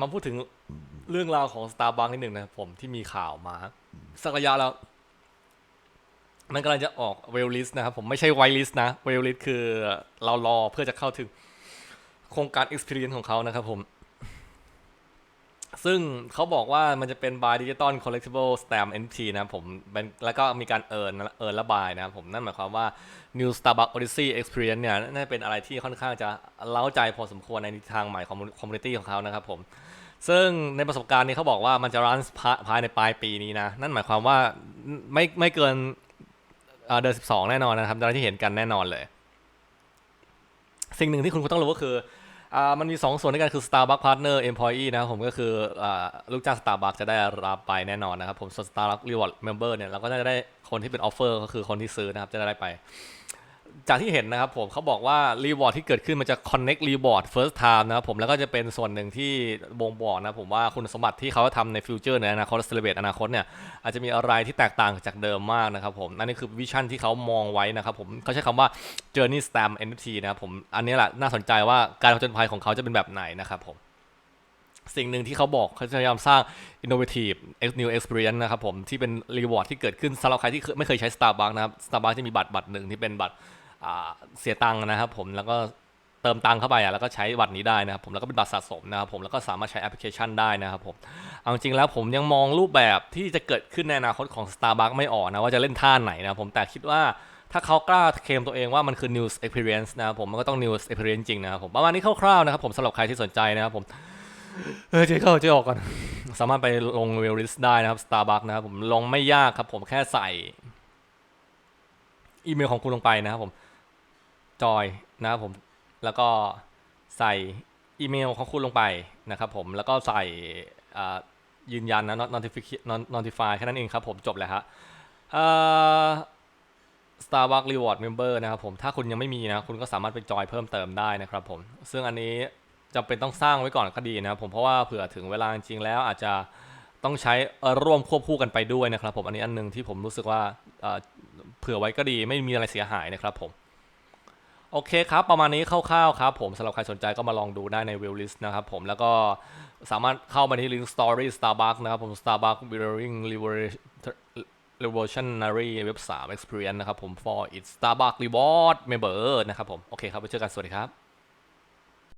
มาพูดถึงเรื่องราวของสตาร์บัคนิดหนึ่งนะครับผมที่มีข่าวมาสักระยะแล้ว มันกำลังจะออกเวลลิสนะครับผมไม่ใช่ไวลิสนะเวลลิสคือเรารอเพื่อจะเข้าถึงโครงการ Experience ของเขานะครับผม ซึ่งเขาบอกว่ามันจะเป็น by digital collectible stamp NFT นะผมเป็นแล้วก็มีการเอิร์นเอิร์นและบายนะผมนั่นหมายความว่า New Starbucks Odyssey Experience เนี่ยน่าจะเป็นอะไรที่ค่อนข้างจะเล้าใจพอสมควรในทางใหม่ของคอมมูนิตี้ของเขานะครับผม ซึ่งในประสบการณ์นี้เขาบอกว่ามันจะรันภายในปลายปีนี้นะ นั่นหมายความว่าไม่ไม่เกินเอ่อเดือน12 แน่นอนนะครับตอนที่เห็นกันแน่นอนเลย สิ่งหนึ่งที่คุณต้องรู้ก็คือ อ่ามันมี 2 ส่วนด้วยกันคือ Starbucks Partner Employee นะครับผมก็คืออาลูกจ้าง Starbucks จะได้รับไปแน่นอนนะครับผมส่วน Starbucks Reward Member เนี่ยเราก็จะได้คนที่เป็น Offer ก็คือคนที่ซื้อนะครับจะได้ไป จากที่เห็นนะครับผมเขาบอกว่า Reward ที่เกิดขึ้นมันจะ Connect Reward First Time นะครับผมแล้วก็จะเป็นส่วนหนึ่งที่บ่งบอกนะผมว่าคุณสมบัติที่เขาทำในฟิวเจอร์ในอนาคต Celebrate อนาคตเนี่ยอาจจะมีอะไรที่แตกต่างจากเดิมมากนะครับผมนั่นนี่คือวิชั่นที่เขามองไว้นะครับผมเขาใช้คำว่า Journey Stamp NFT นะครับผมอันนี้แหละน่าสนใจว่าการผจญภัยของเขาจะเป็นแบบไหนนะครับผมสิ่งหนึ่งที่เขาบอกเขาจะพยายามสร้าง innovative new experience นะครับผมที่เป็น reward ที่เกิดขึ้นสำหรับใครที่เคยไม่เคยใช้ Starbucks นะครับ Starbucks จะมีบัตรบัตรหนึ่งที่เป็นบัตรอ่ เสียตังค์นะครับผมแล้วก็เติมตังค์เข้าไปอะแล้วก็ใช้บัตรนี้ได้นะครับผมแล้วก็เป็นบัตรสะสมนะครับผมแล้วก็สามารถใช้แอปพลิเคชันได้นะครับผมเอาจริงๆแล้วผมยังมองรูปแบบที่จะเกิดขึ้นในอนาคตของ Starbucks ไม่ออกนะว่าจะเล่นท่าไหนนะผมแต่คิดว่าถ้าเขากล้าเคลมตัวเองว่ามันคือ news experience นะครับผมมันก็ต้อง news experience จริงนะครับผมประมาณนี้คร่าวๆนะครับผมสำหรับใครที่สนใจนะครับผมเออเจ๊เข้าเจ๊ออกก่อน สามารถไปลงเวลลิสได้นะครับ Starbucks นะครับผมลงไม่ยากครับผมแค่ใส่อีเมลของคุณลงไปนะครับผม จอยนะครับผมแล้วก็ใส่อีเมลของคุณลงไปนะครับผมแล้วก็ใส่ยืนยันนะ not notify not notify แค่นั้นเองครับผมจบแล้วฮะ Starbucks Reward Member นะครับผมถ้าคุณยังไม่มีนะ คุณก็สามารถไปจอยเพิ่มเติมได้นะครับผม ซึ่งอันนี้จำเป็นต้องสร้างไว้ก่อนก็ดีนะครับผมเพราะว่าเผื่อถึงเวลาจริงแล้วอาจจะต้องใช้ร่วมควบคู่กันไปด้วยนะครับผมอันนี้อันหนึงที่ผมรู้สึกว่าเผื่อไว้ก็ดีไม่มีอะไรเสียหายนะครับผม โอเคครับ ประมาณนี้คร่าวๆครับผมสำหรับใครสนใจก็มาลองดูได้ใน w i l l i s t นะครับผมแล้วก็สามารถเข้ามาที่ link story Starbucks นะครับผม Starbucks Mirroring Revolutionary Web 3 Experience นะครับผม for its Starbucks Reward Member นะครับผม โอเคครับ ไปเจอกัน สวัสดีครับ